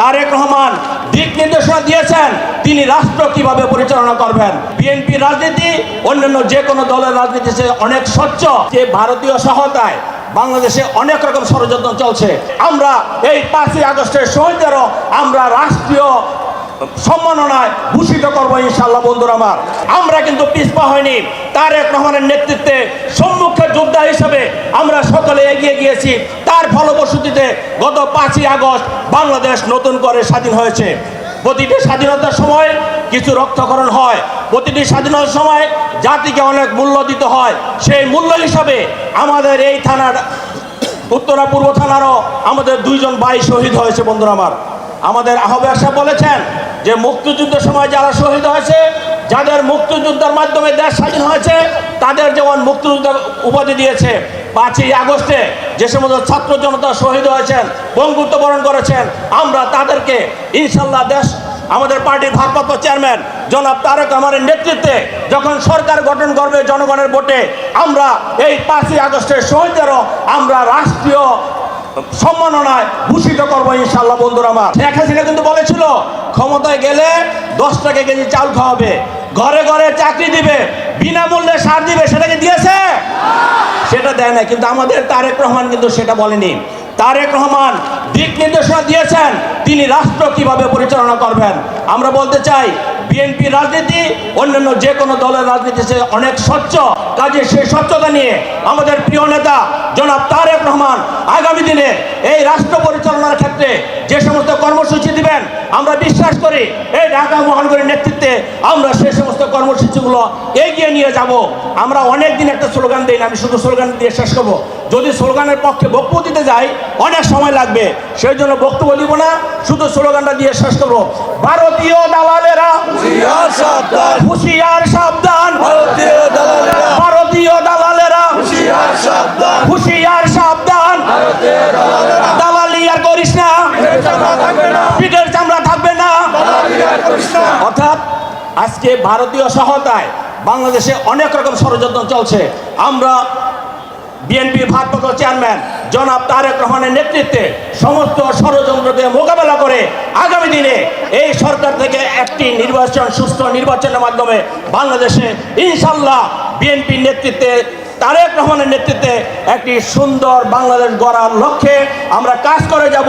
তারেক রহমান দিক নির্দেশনা দিয়েছেন, তিনি রাষ্ট্র কীভাবে পরিচালনা করবেন? বিএনপি রাজনীতি, অন্যান্য যে কোনো দলের রাজনীতি সে অনেক স্বচ্ছ। যে ভারতীয় সহায়তায় বাংলাদেশে অনেক রকম ষড়যন্ত্র চলছে। আমরা এই পাঁচই আগস্টের শহীদেরও আমরা রাষ্ট্রীয় সম্মাননায় ভূষিত করব ইনশাল্লাহ বন্ধুরা আমার। আমরা কিন্তু পিছপা হয়নি। তারেক রহমানের নেতৃত্বে সম্মুখে যোদ্ধা হিসেবে আমরা সকলে এগিয়ে গিয়েছি। তার ফলপ্রসূতিতে গত পাঁচই আগস্ট বাংলাদেশ নতুন করে স্বাধীন হয়েছে। প্রতিটি স্বাধীনতার সময় কিছু রক্তকরণ হয়। প্রতিটি স্বাধীনতার সময় জাতিকে অনেক মূল্য দিতে হয়। সেই মূল্য হিসাবে আমাদের এই থানার উত্তরা পূর্ব থানারও আমাদের দুইজন ভাই শহীদ হয়েছে বন্ধুরা আমার। আমাদের আহ্বায়ক সাহেব বলেছেন যে মুক্তিযুদ্ধের সময় যারা শহীদ হয়েছে যাদের মুক্তিযুদ্ধের মাধ্যমে দেশ স্বাধীন হয়েছে, তাদের যেমন মুক্তিযুদ্ধ উপাধি দিয়েছে, পাঁচই আগস্টে যে সমস্ত ছাত্র জনতা শহীদ হয়েছেন, বঙ্গুত্ব বরণ করেছেন, আমরা তাদেরকে ইনশাল্লাহ দেশ, আমাদের পার্টির ভারপ্রাপ্ত চেয়ারম্যান জনাব তারেক রহমানের নেতৃত্বে যখন সরকার গঠন করবে জনগণের ভোটে, আমরা এই পাঁচই আগস্টের শহীদেরও আমরা রাষ্ট্রীয় সম্মাননায় ভূষিত করব ইনশাল্লাহ বন্ধুরা আমার। শেখ হাসিনা কিন্তু বলেছিল, ক্ষমতায় গেলে দশ টাকা কেজি চাল খাওয়াবে। ঘরে ঘরে চাকরি দিবে, বিনামূল্যে সার দিবে, সেটাকে দিয়েছে? সেটা দেয় না কিন্তু আমাদের তারেক রহমান কিন্তু সেটা বলেনি। তারেক রহমান দিক নির্দেশনা দিয়েছেন, তিনি রাষ্ট্র কীভাবে পরিচালনা করবেন? আমরা বলতে চাই, বিএনপি রাজনীতি, অন্যান্য যে কোনো দলের রাজনীতি সে অনেক স্বচ্ছ, কাজে সেই স্বচ্ছতা নিয়ে আমাদের প্রিয় নেতা জনাব তারেক রহমান আগামী দিনে এই রাষ্ট্র পরিচালনার ক্ষেত্রে যে সমস্ত কর্মসূচি দিবেন, আমরা বিশ্বাস করি, এই ঢাকা মহানগরীর নেতৃত্বে আমরা এগিয়ে নিয়ে যাব। আমরা অনেক দিন একটা স্লোগান দিই না আমি শুধু স্লোগান দিয়ে শেষ করব। যদি স্লোগানের পক্ষে বক্তব্য দিতে যাই অনেক সময় লাগবে। সেই জন্য বক্তব্য দিব না শুধু স্লোগানটা দিয়ে শেষ করব। ভারতীয় দালালেরা হুঁশিয়ার সাবধান। ভারতীয় দালালেরা হুঁশিয়ার সাবধান। হুশিয়ার সাবধান। আজকে ভারতীয় সহায়তায় বাংলাদেশে অনেক রকম ষড়যন্ত্র চলছে। আমরা বিএনপির ভারপ্রাপ্ত চেয়ারম্যান জনাব তারেক রহমানের নেতৃত্বে সমস্ত ষড়যন্ত্রকে মোকাবেলা করে আগামী দিনে এই সরকার থেকে একটি নির্বাচন সুস্থ নির্বাচনের মাধ্যমে বাংলাদেশে ইনশাল্লাহ বিএনপির নেতৃত্বে, তারেক রহমানের নেতৃত্বে একটি সুন্দর বাংলাদেশ গড়ার লক্ষ্যে আমরা কাজ করে যাব।